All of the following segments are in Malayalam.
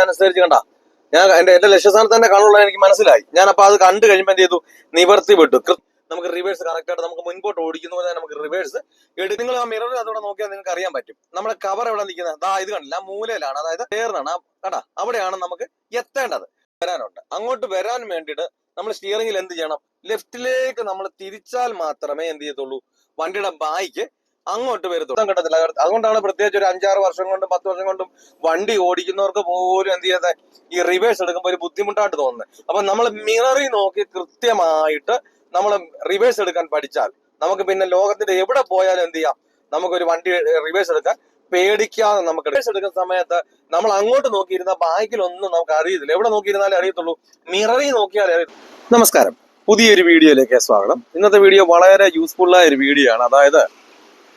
അനുസരിച്ച് കണ്ട. ഞാൻ എന്റെ എന്റെ ലക്ഷ്യസ്ഥാനത്ത് തന്നെ കാണുള്ള എനിക്ക് മനസ്സിലായി. ഞാൻ അപ്പൊ അത് കണ്ടു കഴിയുമ്പോൾ എന്ത് ചെയ്തു? നിവർത്തി വിട്ടു. നമുക്ക് റിവേഴ്സ് കറക്റ്റ് ആയിട്ട് നമുക്ക് മുൻപോട്ട് ഓടിക്കുന്ന പോലെ നമുക്ക് റിവേഴ്സ് എടുത്ത് നിങ്ങൾ ആ മിറർ അതോടെ നോക്കിയാൽ നിങ്ങൾക്ക് അറിയാൻ പറ്റും. നമ്മുടെ കവർ എവിടെ നിൽക്കുന്നത് അതാ ഇത് കണ്ടില്ല? മൂലയിലാണ്. അതായത് പേറിനാണ് കടാ അവിടെയാണ് നമുക്ക് എത്തേണ്ടത്. വരാനുണ്ട്. അങ്ങോട്ട് വരാൻ വേണ്ടിയിട്ട് നമ്മൾ സ്റ്റിയറിംഗിൽ എന്ത് ചെയ്യണം? ലെഫ്റ്റിലേക്ക് നമ്മൾ തിരിച്ചാൽ മാത്രമേ എന്ത് ചെയ്യത്തുള്ളൂ? വണ്ടിയുടെ ബായിക്ക് അങ്ങോട്ട് വരത്തുള്ളൂ കിട്ടത്തില്ല. അതുകൊണ്ടാണ് പ്രത്യേകിച്ച് ഒരു അഞ്ചാറ് വർഷം കൊണ്ടും പത്ത് വർഷം കൊണ്ടും വണ്ടി ഓടിക്കുന്നവർക്ക് പോലും എന്ത് ചെയ്യാതെ ഈ റിവേഴ്സ് എടുക്കുമ്പോൾ ഒരു ബുദ്ധിമുട്ടായിട്ട് തോന്നുന്നത്. അപ്പൊ നമ്മൾ മിററി നോക്കി കൃത്യമായിട്ട് നമ്മൾ റിവേഴ്സ് എടുക്കാൻ പഠിച്ചാൽ നമുക്ക് പിന്നെ ലോകത്തിന്റെ എവിടെ പോയാലും എന്ത് ചെയ്യാം? നമുക്കൊരു വണ്ടി റിവേഴ്സ് എടുക്കാൻ പേടിക്കാതെ നമുക്ക് റിവേഴ്സ് എടുക്കുന്ന സമയത്ത് നമ്മൾ അങ്ങോട്ട് നോക്കിയിരുന്ന ബാക്കിലൊന്നും നമുക്ക് അറിയത്തില്ല. എവിടെ നോക്കിയിരുന്നാലേ അറിയത്തുള്ളൂ. മിററി നോക്കിയാലേ അറിയത്തുള്ളൂ. നമസ്കാരം. പുതിയൊരു വീഡിയോയിലേക്ക് സ്വാഗതം. ഇന്നത്തെ വീഡിയോ വളരെ യൂസ്ഫുൾ ആയ ഒരു വീഡിയോ ആണ്. അതായത്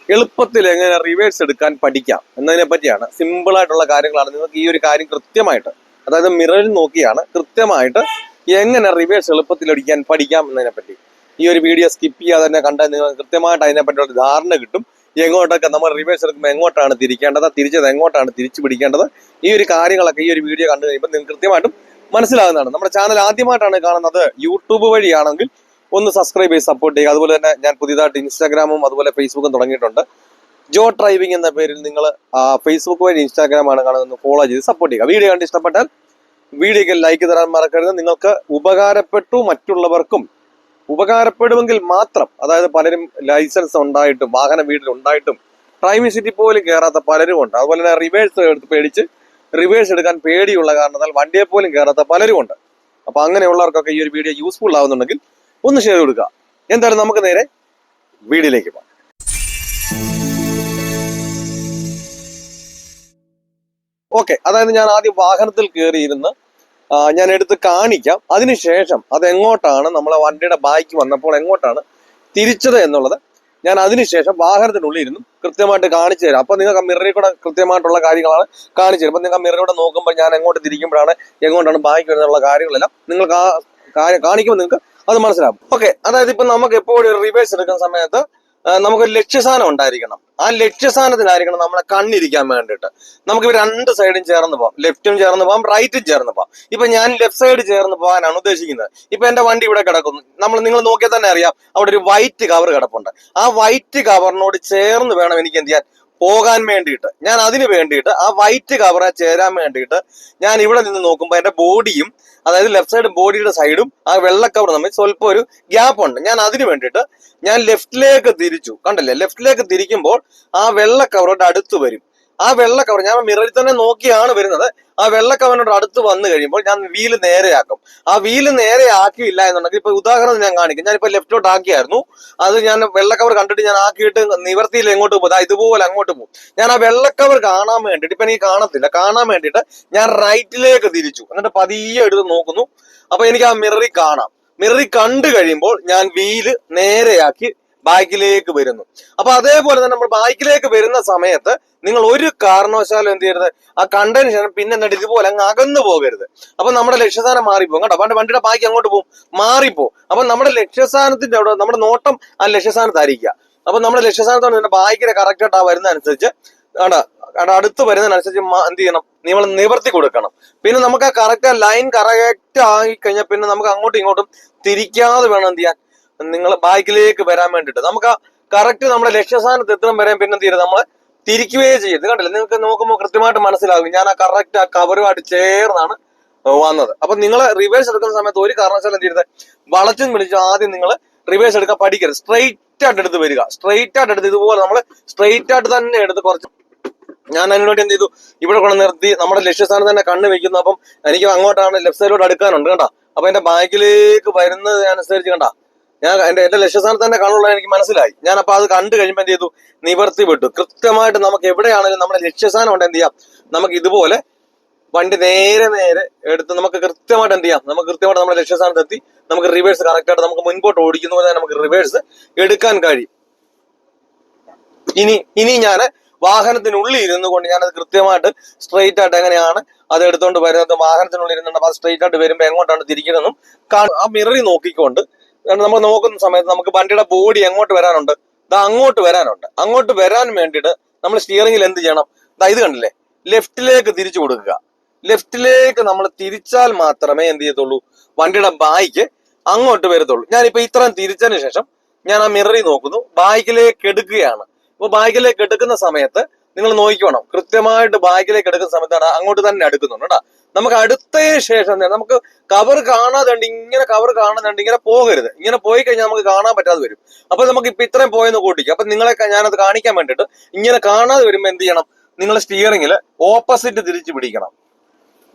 എളുപ്പത്തിൽ എങ്ങനെ റിവേഴ്സ് എടുക്കാൻ പഠിക്കാം എന്നതിനെ പറ്റിയാണ് സിമ്പിൾ ആയിട്ടുള്ള കാര്യങ്ങളാണ് നിങ്ങൾക്ക് ഈ ഒരു കാര്യം കൃത്യമായിട്ട് അതായത് മിററിൽ നോക്കിയാണ് കൃത്യമായിട്ട് എങ്ങനെ റിവേഴ്സ് എളുപ്പത്തിൽ അടിക്കാൻ പഠിക്കാം എന്നതിനെ പറ്റി. ഈ ഒരു വീഡിയോ സ്കിപ്പ് ചെയ്യാതെ തന്നെ കണ്ടാൽ നിങ്ങൾക്ക് കൃത്യമായിട്ട് അതിനെ പറ്റിയുള്ള ധാരണ കിട്ടും. എങ്ങോട്ടൊക്കെ നമ്മൾ റിവേഴ്സ് എടുക്കുമ്പോൾ എങ്ങോട്ടാണ് തിരിക്കേണ്ടത് തിരിച്ചത് എങ്ങോട്ടാണ് തിരിച്ചു പിടിക്കേണ്ടത് ഈ ഒരു കാര്യങ്ങളൊക്കെ ഈ ഒരു വീഡിയോ കണ്ടു കഴിയുമ്പോൾ നിങ്ങൾക്ക് കൃത്യമായിട്ടും മനസ്സിലാകുന്നതാണ്. നമ്മുടെ ചാനൽ ആദ്യമായിട്ടാണ് കാണുന്നത്. യൂട്യൂബ് വഴിയാണെങ്കിൽ ഒന്ന് സബ്സ്ക്രൈബ് ചെയ്ത് സപ്പോർട്ട് ചെയ്യുക. അതുപോലെ തന്നെ ഞാൻ പുതിയതായിട്ട് ഇൻസ്റ്റാഗ്രാമും അതുപോലെ ഫേസ്ബുക്കും തുടങ്ങിയിട്ടുണ്ട്. ജോ ഡ്രൈവിംഗ് എന്ന പേരിൽ നിങ്ങൾ ഫേസ്ബുക്ക് വഴി ഇൻസ്റ്റാഗ്രാമാണ് കാണുന്നത് ഫോളോ ചെയ്ത് സപ്പോർട്ട് ചെയ്യുക. വീഡിയോ കണ്ട് ഇഷ്ടപ്പെട്ടാൽ വീഡിയോയ്ക്ക് ലൈക്ക് തരാൻ മറക്കരുത്. നിങ്ങൾക്ക് ഉപകാരപ്പെട്ടു മറ്റുള്ളവർക്കും ഉപകാരപ്പെടുമെങ്കിൽ മാത്രം അതായത് പലരും ലൈസൻസ് ഉണ്ടായിട്ടും വാഹനം വീട്ടിൽ ഉണ്ടായിട്ടും ഡ്രൈവിംഗ് സീറ്റിൽ പോലും കയറാത്ത പലരും ഉണ്ട്. അതുപോലെ തന്നെ റിവേഴ്സ് എടുത്ത് പേടിച്ച് റിവേഴ്സ് എടുക്കാൻ പേടിയുള്ള കാരണത്താൽ വണ്ടിയെ പോലും കയറാത്ത പലരും ഉണ്ട്. അപ്പൊ അങ്ങനെയുള്ളവർക്കൊക്കെ ഈ ഒരു വീഡിയോ യൂസ്ഫുൾ ആവുന്നുണ്ടെങ്കിൽ ഒന്ന് ഷെയർ കൊടുക്കുക എന്തായാലും നമുക്ക് നേരെ വീടിലേക്ക് പോകാം. ഓക്കെ അതായത് ഞാൻ ആദ്യം വാഹനത്തിൽ കയറിയിരുന്ന് ഞാൻ എടുത്ത് കാണിക്കാം. അതിനുശേഷം അത് എങ്ങോട്ടാണ് നമ്മളെ വണ്ടിയുടെ ബാക്ക് വന്നപ്പോൾ എങ്ങോട്ടാണ് തിരിച്ചത് എന്നുള്ളത് ഞാൻ അതിനുശേഷം വാഹനത്തിനുള്ളിൽ ഇരുന്നും കൃത്യമായിട്ട് കാണിച്ചു തരാം. അപ്പൊ നിങ്ങൾക്ക് മിററിൽ കൂടെ കൃത്യമായിട്ടുള്ള കാര്യങ്ങളാണ് കാണിച്ചു തരും. അപ്പൊ നിങ്ങൾ മിററിലൂടെ നോക്കുമ്പോൾ ഞാൻ എങ്ങോട്ട് തിരിക്കുമ്പോഴാണ് എങ്ങോട്ടാണ് ബാക്കി വരുന്നുള്ള കാര്യങ്ങളെല്ലാം നിങ്ങൾക്ക് ആ കാണിക്കുമ്പോൾ നിങ്ങൾക്ക് അത് മനസ്സിലാവും. ഓക്കെ അതായത് ഇപ്പൊ നമുക്ക് എപ്പോഴും റിവേഴ്സ് എടുക്കുന്ന സമയത്ത് നമുക്കൊരു ലക്ഷ്യസ്ഥാനം ഉണ്ടായിരിക്കണം. ആ ലക്ഷ്യസ്ഥാനത്തിനായിരിക്കണം നമ്മളെ കണ്ണിരിക്കാൻ വേണ്ടിയിട്ട്. നമുക്ക് രണ്ട് സൈഡും ചേർന്ന് പോകാം ലെഫ്റ്റും ചേർന്ന് പോകാം റൈറ്റും ചേർന്ന് പോകാം ഇപ്പൊ ഞാൻ ലെഫ്റ്റ് സൈഡ് ചേർന്ന് പോകാനാണ് ഉദ്ദേശിക്കുന്നത്. ഇപ്പൊ എന്റെ വണ്ടി ഇവിടെ കിടക്കുന്നു. നമ്മൾ നിങ്ങൾ നോക്കിയാൽ തന്നെ അറിയാം അവിടെ ഒരു വൈറ്റ് കവർ കിടപ്പുണ്ട്. ആ വൈറ്റ് കവറിനോട് ചേർന്ന് വേണം എനിക്ക് എന്ത് ചെയ്യാൻ? പോകാൻ വേണ്ടിയിട്ട് ഞാൻ അതിന് വേണ്ടിയിട്ട് ആ വൈറ്റ് കവറെ ചേരാൻ വേണ്ടിയിട്ട് ഞാൻ ഇവിടെ നിന്ന് നോക്കുമ്പോൾ എന്റെ ബോഡിയും അതായത് ലെഫ്റ്റ് സൈഡ് ബോഡിയുടെ സൈഡും ആ വെള്ള കവർ തമ്മിൽ സ്വല്പം ഒരു ഗ്യാപ്പ് ഉണ്ട്. ഞാൻ അതിന് വേണ്ടിയിട്ട് ഞാൻ ലെഫ്റ്റിലേക്ക് തിരിച്ചു. കണ്ടല്ലേ? ലെഫ്റ്റിലേക്ക് തിരിക്കുമ്പോൾ ആ വെള്ള കവറോട് അടുത്ത് വരും. ആ വെള്ള കവർ ഞാൻ മിററിൽ തന്നെ നോക്കിയാണ് വരുന്നത്. ആ വെള്ള കവറിനോട് അടുത്ത് വന്നു കഴിയുമ്പോൾ ഞാൻ വീൽ നേരെയാക്കും. ആ വീൽ നേരെ ആക്കിയില്ല എന്നുണ്ടെങ്കിൽ ഇപ്പൊ ഉദാഹരണം ഞാൻ കാണിക്കും. ഞാനിപ്പോ ലെഫ്റ്റോട്ട് ആക്കിയായിരുന്നു. അത് ഞാൻ വെള്ള കവർ കണ്ടിട്ട് ഞാൻ ആക്കിയിട്ട് നിവർത്തിയിൽ എങ്ങോട്ട് പോകും. ഇതുപോലെ അങ്ങോട്ട് പോകും. ഞാൻ ആ വെള്ള കവർ കാണാൻ വേണ്ടിയിട്ട് ഇപ്പൊ എനിക്ക് കാണത്തില്ല കാണാൻ വേണ്ടിയിട്ട് ഞാൻ റൈറ്റിലേക്ക് തിരിച്ചു. എന്നിട്ട് പതിയെ എടുത്ത് നോക്കുന്നു. അപ്പൊ എനിക്ക് ആ മിററി കാണാം. മിററി കണ്ടു കഴിയുമ്പോൾ ഞാൻ വീൽ നേരെയാക്കി ബാക്കിലേക്ക് വരുന്നു. അപ്പൊ അതേപോലെ തന്നെ നമ്മൾ ബാക്കിലേക്ക് വരുന്ന സമയത്ത് നിങ്ങൾ ഒരു കാരണവശാലും എന്ത് ചെയ്യരുത്? ആ കണ്ടൻഷൻ പിന്നെ എന്നിട്ട് ഇതുപോലെ അങ്ങ് അകന്നു പോകരുത്. അപ്പൊ നമ്മുടെ ലക്ഷ്യസ്ഥാനം മാറിപ്പോകും കേട്ടോ. പണ്ട് വണ്ടിയുടെ ബാക്കി അങ്ങോട്ട് പോകും മാറിപ്പോ അപ്പൊ നമ്മുടെ ലക്ഷ്യസ്ഥാനത്തിന്റെ അവിടെ നമ്മുടെ നോട്ടം ആ ലക്ഷ്യസ്ഥാനത്തായിരിക്കുക. അപ്പൊ നമ്മുടെ ലക്ഷ്യസ്ഥാനത്തോട് നിന്റെ ബാക്കിനെ കറക്റ്റ് ആയിട്ട് ആ വരുന്ന അവിടെ അടുത്ത് വരുന്നതിനനുസരിച്ച് എന്ത് ചെയ്യണം? നിങ്ങൾ നിവർത്തി കൊടുക്കണം. പിന്നെ നമുക്ക് ആ കറക്റ്റ് ലൈൻ കറക്റ്റ് ആയി കഴിഞ്ഞാൽ പിന്നെ നമുക്ക് അങ്ങോട്ടും ഇങ്ങോട്ടും തിരിക്കാതെ വേണം എന്ത് ചെയ്യാൻ? നിങ്ങൾ ബാക്കിലേക്ക് വരാൻ വേണ്ടിയിട്ട്. നമുക്ക് കറക്റ്റ് നമ്മുടെ ലക്ഷ്യസ്ഥാനത്ത് എത്തണം വരെ പിന്നെ തീരെ നമ്മൾ തിരിക്കുകയേ ചെയ്യും ഇത് കണ്ടില്ല? നിങ്ങൾക്ക് നോക്കുമ്പോൾ കൃത്യമായിട്ട് മനസ്സിലാകും. ഞാൻ ആ കറക്റ്റ് ആ കവറുമായിട്ട് ചേർന്നാണ് വന്നത്. അപ്പൊ നിങ്ങൾ റിവേഴ്സ് എടുക്കുന്ന സമയത്ത് ഒരു കാരണവശാലും എന്ത് ചെയ്യരുത്? വളച്ചും പിടിച്ചും ആദ്യം നിങ്ങൾ റിവേഴ്സ് എടുക്കാൻ പഠിക്കരുത്. സ്ട്രെയിറ്റ് ആയിട്ട് എടുത്ത് വരിക. സ്ട്രെയിറ്റ് ആയിട്ട് എടുത്ത് ഇതുപോലെ നമ്മൾ സ്ട്രെയിറ്റ് ആയിട്ട് തന്നെ എടുത്ത് കുറച്ച് ഞാൻ അതിനുവേണ്ടി എന്ത് ചെയ്തു? ഇവിടെ കൊണ്ട് നിർത്തി. നമ്മുടെ ലക്ഷ്യസ്ഥാനം തന്നെ കണ്ണ് വെക്കുന്നു. അപ്പം എനിക്ക് അങ്ങോട്ടാണ് ലെഫ്റ്റ് സൈഡിലോട്ട് അടുക്കാനുണ്ട്. കേട്ടോ അപ്പൊ എന്റെ ബാക്കിലേക്ക് വരുന്നത് അനുസരിച്ച് കണ്ടാ? ഞാൻ എന്റെ എന്റെ ലക്ഷ്യസ്ഥാനത്ത് തന്നെ കാണുള്ള എനിക്ക് മനസ്സിലായി. ഞാൻ അപ്പൊ അത് കണ്ടു കഴിയുമ്പോൾ എന്ത് ചെയ്തു? നിവർത്തി വിട്ടു കൃത്യമായിട്ട് നമുക്ക് എവിടെയാണെങ്കിലും നമ്മുടെ ലക്ഷ്യസ്ഥാനം ഉണ്ട് എന്ത് ചെയ്യാം? നമുക്ക് ഇതുപോലെ വണ്ടി നേരെ നേരെ എടുത്ത് നമുക്ക് കൃത്യമായിട്ട് എന്ത് ചെയ്യാം? നമുക്ക് കൃത്യമായിട്ട് നമ്മുടെ ലക്ഷ്യസ്ഥാനത്ത് എത്തി. നമുക്ക് റിവേഴ്സ് കറക്റ്റ് ആയിട്ട് നമുക്ക് മുൻപോട്ട് ഓടിക്കുന്ന പോലെ നമുക്ക് റിവേഴ്സ് എടുക്കാൻ കഴിയും. ഇനി ഇനി ഞാൻ വാഹനത്തിനുള്ളിൽ ഇരുന്നു കൊണ്ട് ഞാൻ അത് കൃത്യമായിട്ട് സ്ട്രെയിറ്റ് ആയിട്ട് എങ്ങനെയാണ് അത് എടുത്തുകൊണ്ട് വരുന്നത്? വാഹനത്തിനുള്ളിൽ ഇരുന്നുണ്ട് അത് സ്ട്രെയിറ്റ് ആയിട്ട് വരുമ്പോൾ എങ്ങോട്ടാണ് തിരിക്കുന്നതെന്നും ആ മിററി നോക്കിക്കൊണ്ട് നമ്മൾ നോക്കുന്ന സമയത്ത് നമുക്ക് വണ്ടിയുടെ ബോഡി എങ്ങോട്ട് വരാനുണ്ട്? ഇത് അങ്ങോട്ട് വരാനുണ്ട്. അങ്ങോട്ട് വരാൻ വേണ്ടിയിട്ട് നമ്മൾ സ്റ്റിയറിംഗിൽ എന്ത് ചെയ്യണം? ഇതാ ഇത് കണ്ടില്ലേ? ലെഫ്റ്റിലേക്ക് തിരിച്ചു കൊടുക്കുക. ലെഫ്റ്റിലേക്ക് നമ്മൾ തിരിച്ചാൽ മാത്രമേ എന്ത് ചെയ്യത്തുള്ളൂ? വണ്ടിയുടെ ബായിക്ക് അങ്ങോട്ട് വരത്തുള്ളൂ. ഞാനിപ്പോ ഇത്രയും തിരിച്ചതിന് ശേഷം ഞാൻ ആ മിററിൽ നോക്കുന്നു. ബായിക്കിലേക്ക് എടുക്കുകയാണ്. അപ്പൊ ബായിക്കിലേക്ക് എടുക്കുന്ന സമയത്ത് നിങ്ങൾ നോക്കിക്കോണം. കൃത്യമായിട്ട് ബായിക്കിലേക്ക് എടുക്കുന്ന സമയത്താണ് അങ്ങോട്ട് തന്നെ എടുക്കുന്നുണ്ട് കേട്ടോ. നമുക്ക് അടുത്തതിന് ശേഷം നമുക്ക് കവർ കാണാതെണ്ട് ഇങ്ങനെ കവർ കാണുന്നുണ്ട് ഇങ്ങനെ പോകരുത്. ഇങ്ങനെ പോയി കഴിഞ്ഞാൽ നമുക്ക് കാണാൻ പറ്റാതെ വരും. അപ്പൊ നമുക്ക് ഇപ്പൊ ഇത്രയും പോയെന്ന് കൂട്ടിക്കും. അപ്പൊ നിങ്ങളെ ഞാനത് കാണിക്കാൻ വേണ്ടിയിട്ട് ഇങ്ങനെ കാണാതെ വരുമ്പോൾ എന്ത് ചെയ്യണം? നിങ്ങൾ സ്റ്റിയറിംഗിൽ ഓപ്പോസിറ്റ് തിരിച്ചു പിടിക്കണം.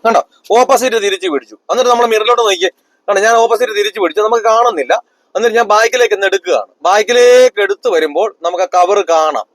കണ്ടോ? ഓപ്പോസിറ്റ് തിരിച്ചു പിടിച്ചു. എന്നിട്ട് നമ്മൾ മിറിലോട്ട് നോക്കിയേ കണ്ടോ? ഞാൻ ഓപ്പോസിറ്റ് തിരിച്ചു പിടിച്ചു. നമുക്ക് കാണുന്നില്ല. എന്നിട്ട് ഞാൻ ബാക്കിലേക്ക് ഒന്ന് എടുക്കുകയാണ്. ബാക്കിലേക്ക് എടുത്തു വരുമ്പോൾ നമുക്ക് ആ കവർ കാണാം.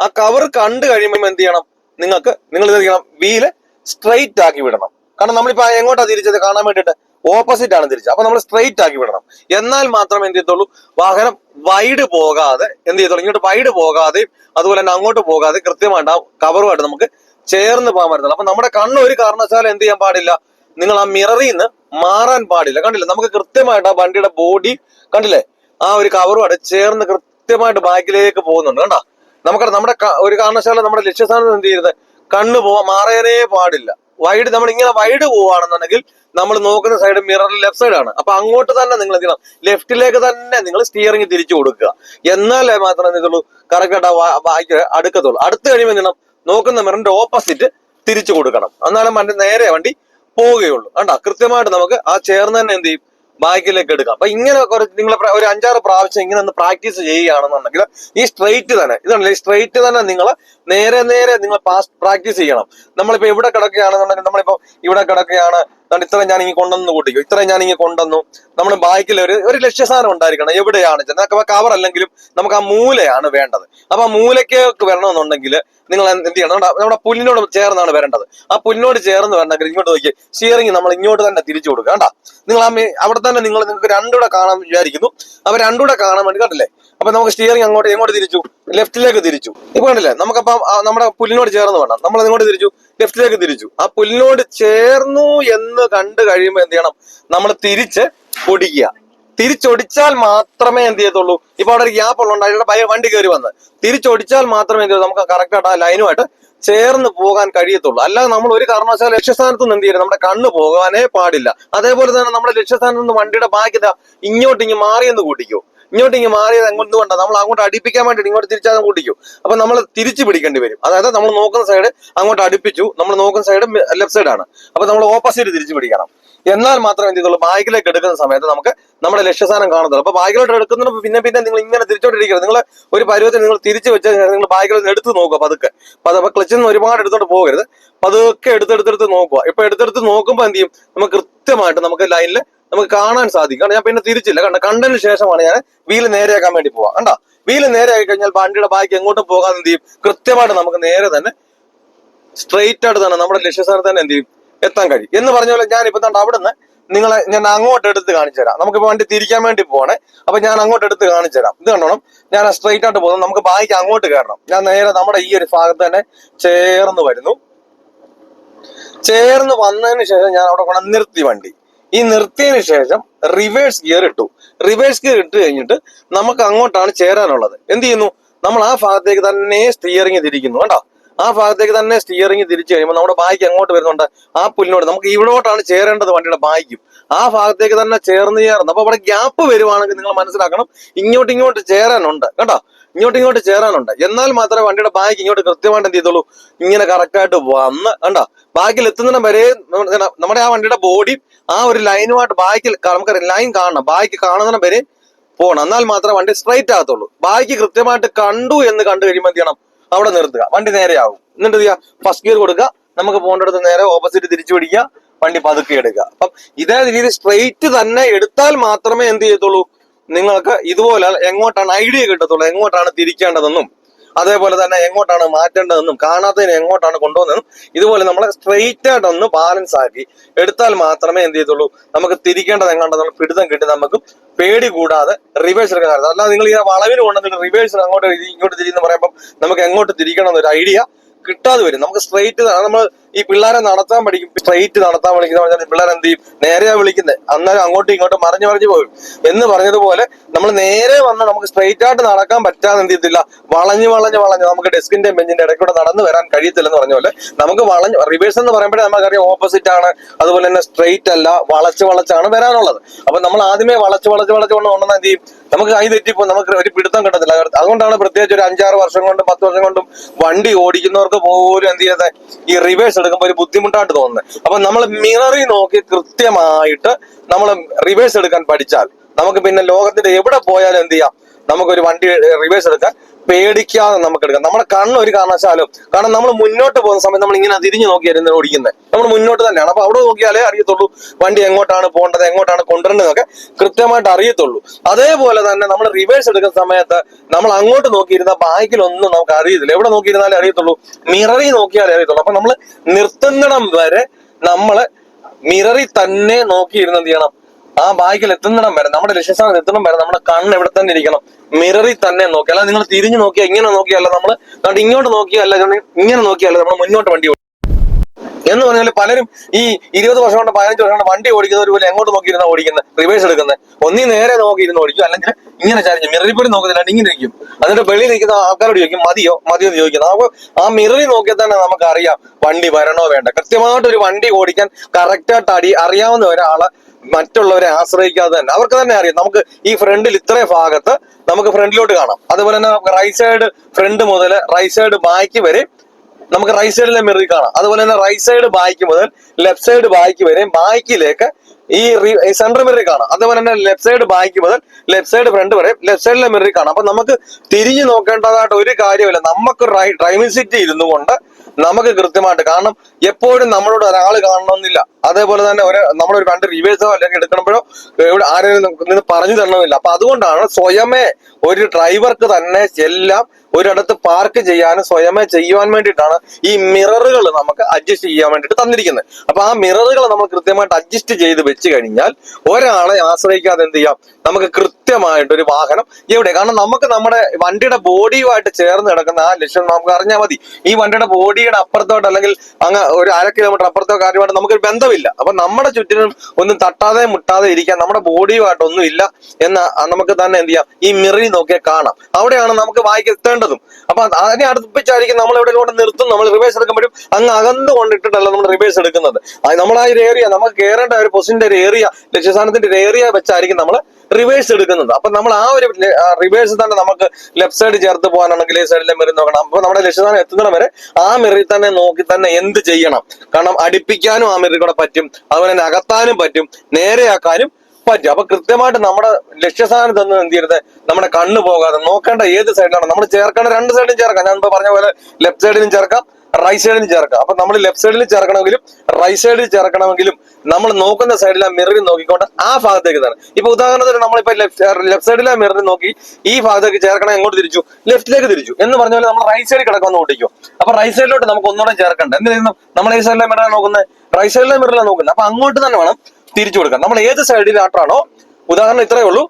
ആ കവർ കണ്ടു കഴിയുമ്പോൾ എന്ത് ചെയ്യണം? നിങ്ങൾക്ക് നിങ്ങൾ എന്ത് ചെയ്യണം? വീൽ സ്ട്രൈറ്റ് ആക്കി വിടണം. കാരണം നമ്മളിപ്പോ എങ്ങോട്ടാ തിരിച്ചത്? കാണാൻ വേണ്ടിയിട്ട് ഓപ്പോസിറ്റ് ആണ് തിരിച്ചത്. അപ്പൊ നമ്മൾ സ്ട്രെയിറ്റ് ആക്കി വിടണം. എന്നാൽ മാത്രം എന്ത് ചെയ്യത്തുള്ളൂ വാഹനം വൈഡ് പോകാതെ എന്ത് ചെയ്തോളൂ? ഇങ്ങോട്ട് വൈഡ് പോകാതെയും അതുപോലെ തന്നെ അങ്ങോട്ട് പോകാതെ കൃത്യമായിട്ട് ആ കവറുമായിട്ട് നമുക്ക് ചേർന്ന് പോകാൻ പറ്റത്തുള്ളൂ. അപ്പൊ നമ്മുടെ കണ്ണ് ഒരു കാരണവശാലും എന്ത് ചെയ്യാൻ പാടില്ല. നിങ്ങൾ ആ മിററിൽ നിന്ന് മാറാൻ പാടില്ല. കണ്ടില്ലേ? നമുക്ക് കൃത്യമായിട്ട് ആ വണ്ടിയുടെ ബോഡി കണ്ടില്ലേ? ആ ഒരു കവറുമായിട്ട് ചേർന്ന് കൃത്യമായിട്ട് ബാക്കിലേക്ക് പോകുന്നുണ്ട്. കണ്ടാ? നമുക്ക് നമ്മുടെ ഒരു കാരണവശാലും നമ്മുടെ ലക്ഷ്യസ്ഥാനത്ത് എന്ത് ചെയ്യരുത്? കണ്ണ് പോവാ മാറാനേ പാടില്ല. വൈഡ് നമ്മൾ ഇങ്ങനെ വൈഡ് പോവുകയാണെന്നുണ്ടെങ്കിൽ നമ്മൾ നോക്കുന്ന സൈഡ് മിററിൽ ലെഫ്റ്റ് സൈഡ് ആണ്. അപ്പൊ അങ്ങോട്ട് തന്നെ നിങ്ങൾ എന്ത് ലെഫ്റ്റിലേക്ക് തന്നെ നിങ്ങൾ സ്റ്റിയറിംഗ് തിരിച്ചു കൊടുക്കുക. എന്നാലേ മാത്രമേ എന്ത് ചെയ്തുള്ളൂ കറക്റ്റ് ആ ബാക്ക് അടുക്കത്തുള്ളൂ. അടുത്ത് കഴിയുമ്പോൾ എന്ത് നോക്കുന്ന മിററിന്റെ ഓപ്പോസിറ്റ് തിരിച്ചു കൊടുക്കണം. എന്നാലും വണ്ടി നേരെ വണ്ടി പോവുകയുള്ളൂ. കണ്ടാ? കൃത്യമായിട്ട് നമുക്ക് ആ ചേർന്ന് തന്നെ എന്ത് ചെയ്യും? ബാക്കിലേക്ക് എടുക്കാം. അപ്പൊ ഇങ്ങനെ കുറച്ച് നിങ്ങൾ ഒരു അഞ്ചാറ് പ്രാവശ്യം ഇങ്ങനെ ഒന്ന് പ്രാക്ടീസ് ചെയ്യുകയാണെന്നുണ്ടെങ്കിൽ ഈ സ്ട്രെയിറ്റ് തന്നെ ഇതാണല്ലോ ഈ സ്ട്രെയിറ്റ് തന്നെ നിങ്ങൾ നേരെ നേരെ നിങ്ങൾ പ്രാക്ടീസ് ചെയ്യണം. നമ്മളിപ്പോ എവിടെ കിടക്കുകയാണെന്നുണ്ടെങ്കിൽ നമ്മളിപ്പോ ഇവിടെ കിടക്കുകയാണ് ദാണ്ട് ഇത്രയും ഞാൻ ഇങ്ങനെ കൊണ്ടുവന്ന് കൂട്ടിക്കും ഇത്രയും ഞാൻ ഇങ്ങനെ കൊണ്ടുവന്നു. നമ്മൾ ബാക്കിൽ ഒരു ഒരു ലക്ഷ്യസ്ഥാനം ഉണ്ടായിരിക്കണം എവിടെയാണ് ചെന്നാൽ കവർ അല്ലെങ്കിലും നമുക്ക് ആ മൂലയാണ് വേണ്ടത്. അപ്പൊ ആ മൂലയ്ക്ക് വരണമെന്നുണ്ടെങ്കിൽ നിങ്ങൾ എന്ത് ചെയ്യണം? നമ്മുടെ നമ്മുടെ പുല്ലിനോട് ചേർന്നാണ് വരേണ്ടത്. ആ പുല്ലിനോട് ചേർന്ന് വരണമെങ്കിൽ ഇങ്ങോട്ട് നോക്കി സ്റ്റിയറിംഗ് നമ്മൾ ഇങ്ങോട്ട് തന്നെ തിരിച്ചു കൊടുക്കുക കേട്ടോ നിങ്ങൾ ആ അവിടെ തന്നെ നിങ്ങൾ നിങ്ങൾക്ക് രണ്ടുകൂടെ കാണാൻ വിചാരിക്കുന്നു. അപ്പൊ രണ്ടുകൂടെ കാണാൻ വേണ്ടി കണ്ടില്ലേ? അപ്പൊ നമുക്ക് സ്റ്റിയറിംഗ് അങ്ങോട്ട് എങ്ങോട്ട് തിരിച്ചു? ലെഫ്റ്റിലേക്ക് തിരിച്ചു. ഇപ്പൊ കണ്ടില്ലേ? നമുക്കപ്പം നമ്മുടെ പുല്ലിനോട് ചേർന്ന് വേണം. നമ്മൾ ഇങ്ങോട്ട് തിരിച്ചു. ലെഫ്റ്റിലേക്ക് തിരിച്ചു. ആ പുല്ലിനോട് ചേർന്നു എന്ന് കണ്ടു കഴിയുമ്പോൾ എന്ത് ചെയ്യണം? നമ്മൾ തിരിച്ച് പൊടിക്കുക. തിരിച്ചൊടിച്ചാൽ മാത്രമേ എന്ത് ചെയ്യത്തുള്ളൂ? ഇപ്പൊ അവിടെ ഒരു ഗ്യാപ്പ് ഉള്ളതുകൊണ്ട് അയാളുടെ ഭയ വണ്ടി കയറി വന്ന്. തിരിച്ചൊടിച്ചാൽ മാത്രമേ എന്ത് ചെയ്യുന്നത് നമുക്ക് കറക്റ്റ് ആയിട്ട് ആ ലൈനുമായിട്ട് ചേർന്ന് പോകാൻ കഴിയത്തുള്ളൂ. അല്ലാതെ നമ്മൾ ഒരു കാരണവശാല ലക്ഷ്യസ്ഥാനത്ത് നിന്ന് എന്ത് ചെയ്യരുത്. നമ്മുടെ കണ്ണ് പോകാനേ പാടില്ല. അതേപോലെ തന്നെ നമ്മുടെ ലക്ഷ്യസ്ഥാനത്ത് നിന്ന് വണ്ടിയുടെ ബാക്കി ഇങ്ങോട്ട് ഇങ്ങ് മാറിയെന്ന് കൂട്ടിക്കോ. ഇങ്ങോട്ട് ഇങ്ങ് മാറിയത് അങ്ങോട്ട് കൊണ്ട. നമ്മൾ അങ്ങോട്ട് അടിപ്പിക്കാൻ വേണ്ടി ഇങ്ങോട്ട് തിരിച്ചാൽ കൂട്ടിക്കും. അപ്പൊ നമ്മൾ തിരിച്ചു പിടിക്കേണ്ടി വരും. അതായത് നമ്മൾ നോക്കുന്ന സൈഡ് അങ്ങോട്ട് അടുപ്പിച്ചു. നമ്മൾ നോക്കുന്ന സൈഡ് ലെഫ്റ്റ് സൈഡ് ആണ്. അപ്പൊ നമ്മൾ ഓപ്പോസിറ്റ് തിരിച്ചു പിടിക്കണം. എന്നാൽ മാത്രമേ എന്ത് ചെയ്തുള്ളൂ? ബാഗിലേക്ക് എടുക്കുന്ന സമയത്ത് നമുക്ക് നമ്മുടെ ലക്ഷ്യസ്ഥാനം കാണത്തുള്ളൂ. അപ്പൊ ബാഗിലോട്ട് എടുക്കുന്നതിന് പിന്നെ പിന്നെ നിങ്ങൾ ഇങ്ങനെ തിരിച്ചോണ്ടിരിക്കരുത്. നിങ്ങൾ ഒരു പരുവത്തിൽ നിങ്ങൾ തിരിച്ചു വെച്ച് നിങ്ങൾ ബാഗിലോട്ട് എടുത്ത് നോക്കുക പതുക്കെ. അപ്പൊ ക്ലച്ചിൽ നിന്ന് ഒരുപാട് എടുത്തോണ്ട് പോകരുത്. പതുക്കെ എടുത്തെടുത്തെടുത്ത് നോക്കുക. ഇപ്പൊ എടുത്തെടുത്ത് നോക്കുമ്പോൾ എന്ത് ചെയ്യും? നമുക്ക് കൃത്യമായിട്ട് നമുക്ക് ലൈനിൽ നമുക്ക് കാണാൻ സാധിക്കും. കാരണം ഞാൻ പിന്നെ തിരിച്ചില്ല. കണ്ട കണ്ടതിന് ശേഷമാണ് ഞാൻ വീൽ നേരെയാക്കാൻ വേണ്ടി പോവാ. കണ്ടാ വീൽ നേരെയാക്കി കഴിഞ്ഞാൽ വണ്ടിയുടെ ബാക്കി എങ്ങോട്ടും പോകാതെ എന്ത് ചെയ്യും? കൃത്യമായിട്ട് നമുക്ക് നേരെ തന്നെ സ്ട്രെയിറ്റ് ആയിട്ട് തന്നെ നമ്മുടെ ലക്ഷ്യസ്ഥാനത്ത് തന്നെ എന്ത് ചെയ്യും? എത്താൻ കഴിയും. എന്ന് പറഞ്ഞ പോലെ ഞാൻ ഇപ്പൊ തന്നെ അവിടുന്ന് നിങ്ങളെ ഞാൻ അങ്ങോട്ട് എടുത്ത് കാണിച്ചു തരാം. നമുക്കിപ്പോ വണ്ടി തിരിക്കാൻ വേണ്ടി പോവാണേ. അപ്പൊ ഞാൻ അങ്ങോട്ട് എടുത്ത് കാണിച്ചു തരാം. ഇത് കണ്ടോണം? ഞാൻ സ്ട്രെയിറ്റ് ആയിട്ട് പോകുന്നു. നമുക്ക് ബാക്കി അങ്ങോട്ട് കയറണം. ഞാൻ നേരെ നമ്മുടെ ഈ ഒരു ഭാഗത്ത് തന്നെ ചേർന്ന് വരുന്നു. ചേർന്ന് വന്നതിന് ശേഷം ഞാൻ അവിടെ കൊണ്ട് നിർത്തി വണ്ടി. ഈ നിർത്തിയതിനു ശേഷം റിവേഴ്സ് ഗിയർ ഇട്ടു. റിവേഴ്സ് ഗിയർ ഇട്ട് കഴിഞ്ഞിട്ട് നമുക്ക് അങ്ങോട്ടാണ് ചേരാനുള്ളത്. എന്ത് ചെയ്യുന്നു? നമ്മൾ ആ ഭാഗത്തേക്ക് തന്നെ സ്റ്റിയറിംഗ് തിരിക്കുന്നു കേട്ടോ ആ ഭാഗത്തേക്ക് തന്നെ സ്റ്റിയറിംഗ് തിരിച്ചു കഴിയുമ്പോൾ നമ്മുടെ ബാക്കി അങ്ങോട്ട് വരുന്നുണ്ട്? ആ പുല്ലിനോട്. നമുക്ക് ഇവിടോട്ടാണ് ചേരേണ്ടത് വണ്ടിയുടെ ബാക്കും ആ ഭാഗത്തേക്ക് തന്നെ ചേർന്ന് ചേർന്ന്. അപ്പൊ അവിടെ ഗ്യാപ്പ് വരുവാണെങ്കിൽ നിങ്ങൾ മനസ്സിലാക്കണം ഇങ്ങോട്ട് ഇങ്ങോട്ട് ചേരാനുണ്ട്. കേട്ടോ ഇങ്ങോട്ട് ഇങ്ങോട്ട് ചേരാനുണ്ട്. എന്നാൽ മാത്രമേ വണ്ടിയുടെ ബാക്ക് ഇങ്ങോട്ട് കൃത്യമായിട്ട് എന്ത് ചെയ്തോളൂ? ഇങ്ങനെ കറക്റ്റ് ആയിട്ട് വന്ന് കണ്ടോ? ബാക്കിൽ എത്തുന്നിടം വരെ നമ്മുടെ ആ വണ്ടിയുടെ ബോഡി ആ ഒരു ലൈനുമായിട്ട് ബാക്കിൽ നമുക്ക് ലൈൻ കാണണം. ബാക്ക് കാണുന്നിടം വരെ പോകണം. എന്നാൽ മാത്രമേ വണ്ടി സ്ട്രൈറ്റ് ആകത്തുള്ളൂ. ബാക്കി കൃത്യമായിട്ട് കണ്ടു എന്ന് കണ്ടു കഴിയുമ്പോൾ എന്ത് ചെയ്യണം? അവിടെ നിർത്തുക. വണ്ടി നേരെയാവും എന്നിട്ട് ചെയ്യുക? ഫസ്റ്റ് ഗിയർ കൊടുക്കുക. നമുക്ക് പോകേണ്ടടുത്ത് നേരെ ഓപ്പോസിറ്റ് തിരിച്ചു പിടിക്കുക. വണ്ടി പതുക്കെ എടുക്കുക. അപ്പം ഇതേ രീതി സ്ട്രെയിറ്റ് തന്നെ എടുത്താൽ മാത്രമേ എന്ത് ചെയ്യത്തുള്ളൂ? നിങ്ങൾക്ക് ഇതുപോലെ എങ്ങോട്ടാണ് ഐഡിയ കിട്ടത്തുള്ളൂ? എങ്ങോട്ടാണ് തിരിക്കേണ്ടതെന്നും അതേപോലെ തന്നെ എങ്ങോട്ടാണ് മാറ്റേണ്ടതെന്നും കാണാത്തതിന് എങ്ങോട്ടാണ് കൊണ്ടുപോകുന്നതെന്നും ഇതുപോലെ നമ്മൾ സ്ട്രെയിറ്റ് ആയിട്ട് ഒന്ന് ബാലൻസ് ആക്കി എടുത്താൽ മാത്രമേ എന്ത് ചെയ്യത്തുള്ളൂ? നമുക്ക് തിരിക്കേണ്ടത് എങ്ങാണ്ടെന്നുള്ള പിടുത്തം കിട്ടി നമുക്ക് പേടി കൂടാതെ റിവേഴ്സ് എടുക്കാൻ കാര്യം അല്ലാതെ നിങ്ങൾ ഈ വളവിന് കൊണ്ടുവന്നിട്ട് റിവേഴ്സ് അങ്ങോട്ട് ഇങ്ങോട്ട് തിരിയെന്ന് പറയുമ്പോൾ നമുക്ക് എങ്ങോട്ട് തിരിക്കണം എന്നൊരു ഐഡിയ കിട്ടാതെ വരും. നമുക്ക് സ്ട്രെയിറ്റ് നമ്മൾ ഈ പിള്ളേരെ നടത്താൻ പഠിക്കും. സ്ട്രൈറ്റ് നടത്താൻ വിളിക്കുന്ന പറഞ്ഞാൽ പിള്ളേർ എന്ത് ചെയ്യും? നേരെയാ വിളിക്കുന്നത് അന്നേരം അങ്ങോട്ടും ഇങ്ങോട്ടും മറിഞ്ഞു മറിഞ്ഞു പോകും. എന്ന് പറഞ്ഞതുപോലെ നമ്മൾ നേരെ വന്ന് നമുക്ക് സ്ട്രൈറ്റ് ആയിട്ട് നടക്കാൻ പറ്റാതെ എന്ത് ചെയ്യത്തില്ല. വളഞ്ഞു വളഞ്ഞു വളഞ്ഞ് നമുക്ക് ഡെസ്കിന്റെ ബെഞ്ചിന്റെ ഇടയ്ക്കൂടെ നടന്നു വരാൻ കഴിയത്തില്ലെന്ന് പറഞ്ഞ പോലെ നമുക്ക് വളഞ്ഞു റിവേഴ്സ് എന്ന് പറയുമ്പോഴേ നമുക്കറിയാം ഓപ്പോസിറ്റ് ആണ്. അതുപോലെ തന്നെ സ്ട്രൈറ്റ് അല്ല വളച്ച് വളച്ചാണ് വരാനുള്ളത്. അപ്പൊ നമ്മൾ ആദ്യമേ വളച്ച് വളച്ച് വളച്ച് കൊണ്ട് കൊണ്ടുവന്നാൽ എന്ത് ചെയ്യും? നമുക്ക് കൈ തെറ്റിപ്പോ നമുക്ക് ഒരു പിടുത്തം കിട്ടത്തില്ല. അതുകൊണ്ടാണ് പ്രത്യേകിച്ച് ഒരു അഞ്ചാറ് വർഷം കൊണ്ടും പത്ത് വർഷം കൊണ്ടും വണ്ടി ഓടിക്കുന്നവർക്ക് പോലും എന്ത് ചെയ്യാതെ ഈ റിവേഴ്സ് എടുക്കുമ്പോൾ ഒരു ബുദ്ധിമുട്ടായിട്ട് തോന്നുന്നത് അപ്പൊ നമ്മൾ മിററി നോക്കി കൃത്യമായിട്ട് നമ്മൾ റിവേഴ്സ് എടുക്കാൻ പഠിച്ചാൽ നമുക്ക് പിന്നെ ലോകത്തിന്റെ എവിടെ പോയാലും എന്ത് ചെയ്യാം? നമുക്കൊരു വണ്ടി റിവേഴ്സ് എടുക്കാൻ പേടിക്കാതെ നമുക്ക് എടുക്കാം. നമ്മുടെ കണ്ണ് ഒരു കാരണവശാലും കാരണം നമ്മൾ മുന്നോട്ട് പോകുന്ന സമയത്ത് നമ്മൾ ഇങ്ങനെ തിരിഞ്ഞു നോക്കിയായിരുന്നു ഓടിക്കുന്നത് നമ്മൾ മുന്നോട്ട് തന്നെയാണ്. അപ്പൊ അവിടെ നോക്കിയാലേ അറിയത്തുള്ളൂ വണ്ടി എങ്ങോട്ടാണ് പോകേണ്ടത് എങ്ങോട്ടാണ് കൊണ്ടുവരേണ്ടതൊക്കെ കൃത്യമായിട്ട് അറിയത്തുള്ളൂ. അതേപോലെ തന്നെ നമ്മൾ റിവേഴ്സ് എടുക്കുന്ന സമയത്ത് നമ്മൾ അങ്ങോട്ട് നോക്കിയിരുന്ന ബാക്കിലൊന്നും നമുക്ക് അറിയത്തില്ല. എവിടെ നോക്കിയിരുന്നാലേ അറിയത്തുള്ളൂ? മിററി നോക്കിയാലേ അറിയത്തുള്ളൂ. അപ്പൊ നമ്മൾ നിർത്തുന്നിടം വരെ നമ്മൾ മിററി തന്നെ നോക്കിയിരുന്ന് ചെയ്യണം? ആ ബാഗിൽ എത്തുന്നിടം വരെ നമ്മുടെ ലക്ഷ്യസ്ഥാനത്ത് എത്തണം വരെ നമ്മുടെ കണ്ണ് എവിടെ തന്നെ ഇരിക്കണം. മിററിൽ തന്നെ നോക്കി. അല്ല നിങ്ങൾ തിരിഞ്ഞു നോക്കിയാൽ ഇങ്ങനെ നോക്കിയല്ല നമ്മൾ കണ്ട് ഇങ്ങോട്ട് നോക്കിയല്ല ഇങ്ങനെ നോക്കിയല്ല നമ്മൾ മുന്നോട്ട് വണ്ടി ഓടിക്കും. എന്ന് പറഞ്ഞാൽ പലരും ഈ ഇരുപത് വർഷം കൊണ്ട് പതിനഞ്ച് വർഷം കൊണ്ട് വണ്ടി ഓടിക്കുന്നവർ പോലെ എങ്ങോട്ട് നോക്കിയിരുന്ന ഓടിക്കുന്നത് റിവേഴ്സ് എടുക്കുന്നത് ഒന്നി നേരെ നോക്കി നോക്കിയിരുന്ന് ഓടിക്കും. അല്ലെങ്കിൽ ഇങ്ങനെ ചാരിഞ്ഞു മിററിൽ പോലും നോക്കുന്നില്ല. ഇങ്ങനെ ഇരിക്കും. എന്നിട്ട് വെളിയിൽ നിൽക്കുന്ന ആൾക്കാരോട് ചോദിക്കും മതിയോ? മതിയോ? എന്ന് ചോദിക്കുന്നത് അപ്പൊ ആ മിററിൽ നോക്കിയാൽ തന്നെ നമുക്ക് അറിയാം വണ്ടി വരണോ വേണ്ട. കൃത്യമായിട്ട് ഒരു വണ്ടി ഓടിക്കാൻ കറക്റ്റായിട്ട് അടി അറിയാവുന്ന ഒരാൾ മറ്റുള്ളവരെ ആശ്രയിക്കാതെ തന്നെ. അവർക്ക് തന്നെ അറിയാം. നമുക്ക് ഈ ഫ്രണ്ടിൽ ഇത്രയും ഭാഗത്ത് നമുക്ക് ഫ്രണ്ടിലോട്ട് കാണാം. അതുപോലെ തന്നെ നമുക്ക് റൈറ്റ് സൈഡ് ഫ്രണ്ട് മുതൽ റൈറ്റ് സൈഡ് ബാക്ക് വരെ നമുക്ക് റൈറ്റ് സൈഡിലെ മിറി കാണാം. അതുപോലെ തന്നെ റൈറ്റ് സൈഡ് ബാക്ക് മുതൽ ലെഫ്റ്റ് സൈഡ് ബാക്ക് വരെ ബാക്കിലേക്ക് ഈ സെൻട്രൽ മിറി കാണാം. അതുപോലെ തന്നെ ലെഫ്റ്റ് സൈഡ് ബാക്ക് മുതൽ ലെഫ്റ്റ് സൈഡ് ഫ്രണ്ട് വരെ ലെഫ്റ്റ് സൈഡിലെ മിറി കാണാം. അപ്പൊ നമുക്ക് തിരിഞ്ഞു നോക്കേണ്ടതായിട്ട് ഒരു കാര്യമില്ല നമുക്ക് ഡ്രൈവിംഗ് സീറ്റ് ഇരുന്നു കൊണ്ട് നമുക്ക് കൃത്യമായിട്ട്. കാരണം എപ്പോഴും നമ്മളോട് ഒരാൾ കാണണമെന്നില്ല. അതേപോലെ തന്നെ ഒരു നമ്മളൊരു കണ്ട് റിവേഴ്സോ അല്ലെങ്കിൽ എടുക്കണമ്പോഴോ ഇവിടെ ആരെങ്കിലും നിന്ന് പറഞ്ഞു തരണമെന്നില്ല അപ്പൊ അതുകൊണ്ടാണ് സ്വയമേ ഒരു ഡ്രൈവർക്ക് തന്നെ എല്ലാം ഒരിടത്ത് പാർക്ക് ചെയ്യാനും സ്വയമേ ചെയ്യുവാൻ വേണ്ടിയിട്ടാണ് ഈ മിററുകൾ നമുക്ക് അഡ്ജസ്റ്റ് ചെയ്യാൻ വേണ്ടിയിട്ട് തന്നിരിക്കുന്നത്. അപ്പൊ ആ മിററുകൾ നമ്മൾ കൃത്യമായിട്ട് അഡ്ജസ്റ്റ് ചെയ്ത് വെച്ച് കഴിഞ്ഞാൽ ഒരാളെ ആശ്രയിക്കാതെ എന്ത് ചെയ്യാം? നമുക്ക് കൃത്യമായിട്ട് ഒരു വാഹനം എവിടെ കാരണം നമുക്ക് നമ്മുടെ വണ്ടിയുടെ ബോഡിയുമായിട്ട് ചേർന്ന് കിടക്കുന്ന ആ ലക്ഷ്യം നമുക്ക് അറിഞ്ഞാൽ മതി. ഈ വണ്ടിയുടെ ബോഡിയുടെ അപ്പുറത്തോട്ട് അല്ലെങ്കിൽ അങ്ങ് ഒരു അര കിലോമീറ്റർ അപ്പുറത്തോ കാര്യമായിട്ട് നമുക്കൊരു ബന്ധമില്ല. അപ്പൊ നമ്മുടെ ചുറ്റിനും ഒന്നും തട്ടാതെ മുട്ടാതെ ഇരിക്കാൻ നമ്മുടെ ബോഡിയുമായിട്ട് ഒന്നും ഇല്ല എന്ന് നമുക്ക് തന്നെ എന്ത് ചെയ്യാം? ഈ മിറി നോക്കിയാൽ കാണാം. അവിടെയാണ് നമുക്ക് വായിക്ക് എത്തേണ്ടതും അപ്പൊ അതിനെ അടുപ്പിച്ചായിരിക്കും നമ്മൾ എവിടെ കൊണ്ട് നിർത്തും നമ്മൾ റിവേഴ്സ് എടുക്കുമ്പോഴും അങ്ങ് അകന്ന് കൊണ്ടിട്ടിട്ടല്ല നമ്മൾ റിവേഴ്സ് എടുക്കുന്നത്. നമ്മൾ ആ ഒരു ഏരിയ നമുക്ക് കയറേണ്ട ഒരു പൊസിന്റെ ഒരു ഏരിയ ലക്ഷ്യസ്ഥാനത്തിന്റെ ഒരു ഏരിയ വെച്ചായിരിക്കും നമ്മൾ റിവേഴ്സ് എടുക്കുന്നത്. അപ്പൊ നമ്മൾ ആ ഒരു റിവേഴ്സ് തന്നെ നമുക്ക് ലെഫ്റ്റ് സൈഡ് ചേർത്ത് പോകാനാണെങ്കിൽ ഈ സൈഡിലെ മെറി നോക്കണം. അപ്പൊ നമ്മുടെ ലക്ഷ്യസ്ഥാനം എത്തുന്നിടം വരെ ആ മെറി തന്നെ നോക്കി തന്നെ എന്ത് ചെയ്യണം? കാരണം അടുപ്പിക്കാനും ആ മെറി കൂടെ പറ്റും. അതുപോലെ തന്നെ അകത്താനും പറ്റും. നേരെയാക്കാനും പറ്റും. അപ്പൊ കൃത്യമായിട്ട് നമ്മുടെ ലക്ഷ്യസ്ഥാനത്ത് നിന്ന് എന്ത് ചെയ്യരുത്? നമ്മുടെ കണ്ണ് പോകാതെ നോക്കേണ്ട ഏത് സൈഡിലാണ്? നമ്മൾ ചേർക്കേണ്ട രണ്ട് സൈഡിലും ചേർക്കാം. ഞാൻ ഇപ്പൊ പറഞ്ഞ പോലെ ലെഫ്റ്റ് സൈഡിലും ചേർക്കാം റൈറ്റ് സൈഡിലും ചേർക്കാം. അപ്പൊ നമ്മൾ ലെഫ്റ്റ് സൈഡിൽ ചേർക്കണമെങ്കിലും റൈറ്റ് സൈഡിൽ ചേർക്കണമെങ്കിലും നമ്മൾ നോക്കുന്ന സൈഡിലെ മിറിൽ നോക്കിക്കൊണ്ട് ആ ഭാഗത്തേക്ക് തന്നെ ഇപ്പൊ ഉദാഹരണത്തിന് നമ്മളിപ്പോ ലെഫ്റ്റ് ലെഫ്റ്റ് സൈഡിലെ മിറിൽ നോക്കി ഈ ഭാഗത്തേക്ക് ചേർക്കണം എങ്ങോട്ട് തിരിച്ചു ലെഫ്റ്റിലേക്ക് തിരിച്ചു എന്ന് പറഞ്ഞ പോലെ നമ്മൾ റൈറ്റ് സൈഡിൽ കിടക്കുമെന്ന് ഓടിക്കും അപ്പൊ റൈറ്റ് സൈഡിലോട്ട് നമുക്ക് ഒന്നുകൂടെ ചേർക്കണ്ട? എന്ത് ചെയ്യുന്നു? നമ്മൾ ഈ സൈഡിലെ മിററിലാണ് നോക്കുന്നത്? റൈറ്റ് സൈഡിലെ മിറിലാണ് നോക്കുന്നത്. അപ്പൊ അങ്ങോട്ട് തന്നെ വേണം തിരിച്ചു കൊടുക്കാം. നമ്മൾ ഏത് സൈഡിലാട്ടാണോ ഉദാഹരണം ഇത്രയേ ഉള്ളൂ.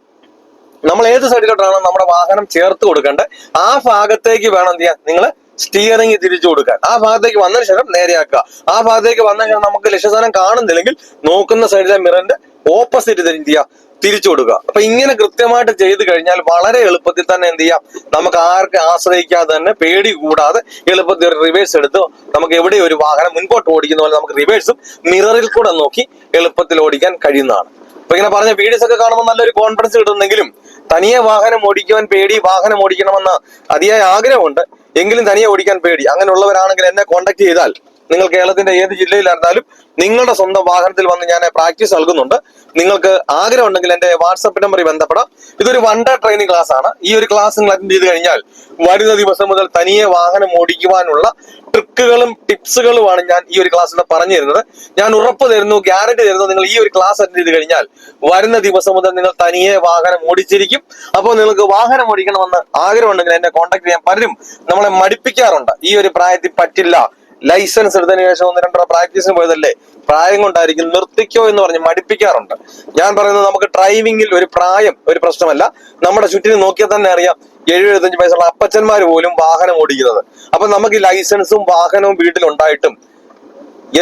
നമ്മൾ ഏത് സൈഡിലോട്ടാണോ നമ്മുടെ വാഹനം ചേർത്ത് കൊടുക്കേണ്ടത്? ആ ഭാഗത്തേക്ക് വേണം എന്ത് ചെയ്യാൻ? നിങ്ങൾ സ്റ്റിയറിംഗ് തിരിച്ചു കൊടുക്കാൻ. ആ ഭാഗത്തേക്ക് വന്നതിന് ശേഷം നേരെയാക്കുക. ആ ഭാഗത്തേക്ക് വന്നതിന് ശേഷം നമുക്ക് ലക്ഷ്യസ്ഥാനം കാണുന്നില്ലെങ്കിൽ നോക്കുന്ന സൈഡിലെ മിററിന്റെ ഓപ്പോസിറ്റ് ചെയ്യുക തിരിച്ചു കൊടുക്കുക. അപ്പൊ ഇങ്ങനെ കൃത്യമായിട്ട് ചെയ്തു കഴിഞ്ഞാൽ വളരെ എളുപ്പത്തിൽ തന്നെ എന്ത് ചെയ്യാം? നമുക്ക് ആർക്ക് ആശ്രയിക്കാതെ തന്നെ പേടി കൂടാതെ എളുപ്പത്തിൽ ഒരു റിവേഴ്സ് എടുത്ത് നമുക്ക് എവിടെ ഒരു വാഹനം മുൻപോട്ട് ഓടിക്കുന്ന പോലെ നമുക്ക് റിവേഴ്സും മിററിൽ കൂടെ നോക്കി എളുപ്പത്തിൽ ഓടിക്കാൻ കഴിയുന്നതാണ്. അപ്പൊ ഇങ്ങനെ പറഞ്ഞ വീഡിയോസ് ഒക്കെ കാണുമ്പോൾ നല്ലൊരു കോൺഫിഡൻസ് കിട്ടുന്നെങ്കിലും തനിയെ വാഹനം ഓടിക്കുവാൻ പേടി വാഹനം ഓടിക്കണമെന്ന അതിയായ ആഗ്രഹമുണ്ട്. എങ്കിലും തനിയെ ഓടിക്കാൻ പേടി. അങ്ങനെയുള്ളവരാണെങ്കിൽ എന്നെ കോൺടാക്ട് ചെയ്താൽ നിങ്ങൾ കേരളത്തിന്റെ ഏത് ജില്ലയിലായിരുന്നാലും നിങ്ങളുടെ സ്വന്തം വാഹനത്തിൽ വന്ന് ഞാൻ പ്രാക്ടീസ് നൽകുന്നുണ്ട്. നിങ്ങൾക്ക് ആഗ്രഹം ഉണ്ടെങ്കിൽ എന്റെ വാട്സപ്പ് നമ്പറിൽ ബന്ധപ്പെടാം. ഇതൊരു വൺ ഡേ ട്രെയിനിങ് ക്ലാസ് ആണ്. ഈ ഒരു ക്ലാസ് നിങ്ങൾ അറ്റൻഡ് ചെയ്ത് കഴിഞ്ഞാൽ വരുന്ന ദിവസം മുതൽ തനിയെ വാഹനം ഓടിക്കുവാനുള്ള ട്രിക്കുകളും ടിപ്സുകളുമാണ് ഞാൻ ഈ ഒരു ക്ലാസ്സിൽ പറഞ്ഞു തരുന്നത്. ഞാൻ ഉറപ്പ് തരുന്നു ഗ്യാരണ്ടി തരുന്നു നിങ്ങൾ ഈ ഒരു ക്ലാസ് അറ്റൻഡ് ചെയ്ത് കഴിഞ്ഞാൽ വരുന്ന ദിവസം മുതൽ നിങ്ങൾ തനിയെ വാഹനം ഓടിച്ചിരിക്കും. അപ്പോൾ നിങ്ങൾക്ക് വാഹനം ഓടിക്കണമെന്ന് ആഗ്രഹമുണ്ടെങ്കിൽ എന്നെ കോൺടാക്ട് ചെയ്യാൻ പലരും നമ്മളെ മടിപ്പിക്കാറുണ്ട്. ഈ ഒരു പ്രായത്തിൽ പറ്റില്ല. ലൈസൻസ് എടുത്തതിന് ശേഷം ഒന്ന് രണ്ടോ പ്രാക്ടീസിന് പോയതല്ലേ? പ്രായം കൊണ്ടായിരിക്കും നിർത്തിക്കോ എന്ന് പറഞ്ഞ് മടിപ്പിക്കാറുണ്ട്. ഞാൻ പറയുന്നത് നമുക്ക് ഡ്രൈവിംഗിൽ ഒരു പ്രായം ഒരു പ്രശ്നമല്ല. നമ്മുടെ ചുറ്റിനും നോക്കിയാൽ തന്നെ അറിയാം എഴുപത് എഴുപത്തഞ്ച് വയസ്സുള്ള അപ്പച്ചന്മാർ പോലും വാഹനം ഓടിക്കുന്നത്. അപ്പൊ നമുക്ക് ലൈസൻസും വാഹനവും വീട്ടിലുണ്ടായിട്ടും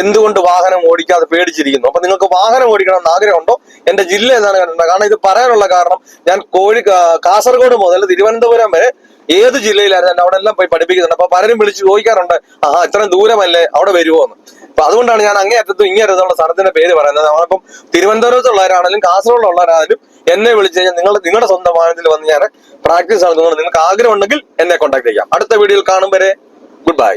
എന്തുകൊണ്ട് വാഹനം ഓടിക്കാതെ പേടിച്ചിരിക്കുന്നു? അപ്പൊ നിങ്ങൾക്ക് വാഹനം ഓടിക്കണം എന്ന് ആഗ്രഹമുണ്ടോ? എന്റെ ജില്ല എന്നാണ് കണ്ടിട്ടുണ്ട് കാരണം ഇത് പറയാനുള്ള കാരണം ഞാൻ കോഴി കാസർഗോഡ് മുതൽ തിരുവനന്തപുരം വരെ ഏത് ജില്ലയിലായിരുന്നു? അവിടെ എല്ലാം പോയി പഠിപ്പിക്കുന്നുണ്ട്. അപ്പൊ പലരും വിളിച്ച് ചോദിക്കാറുണ്ട് ആ ഇത്രയും ദൂരമല്ലേ അവിടെ വരുമോ എന്ന്. അപ്പൊ അതുകൊണ്ടാണ് ഞാൻ അങ്ങേ അറ്റത്തും ഇങ്ങേ അറ്റത്തുള്ള സ്ഥലത്തിന്റെ പേര് പറയുന്നത്. നമ്മളിപ്പം തിരുവനന്തപുരത്തുള്ളവരാണെങ്കിലും കാസർഗോഡുള്ളവരാണെങ്കിലും എന്നെ വിളിച്ചു കഴിഞ്ഞാൽ നിങ്ങൾ നിങ്ങളുടെ സ്വന്തം വാഹനത്തിൽ വന്ന് ഞാൻ പ്രാക്ടീസ് നടത്തുന്നത് നിങ്ങൾക്ക് ആഗ്രഹം ഉണ്ടെങ്കിൽ എന്നെ കോൺടാക്ട് ചെയ്യാം. അടുത്ത വീഡിയോയിൽ കാണും വരെ. Good bye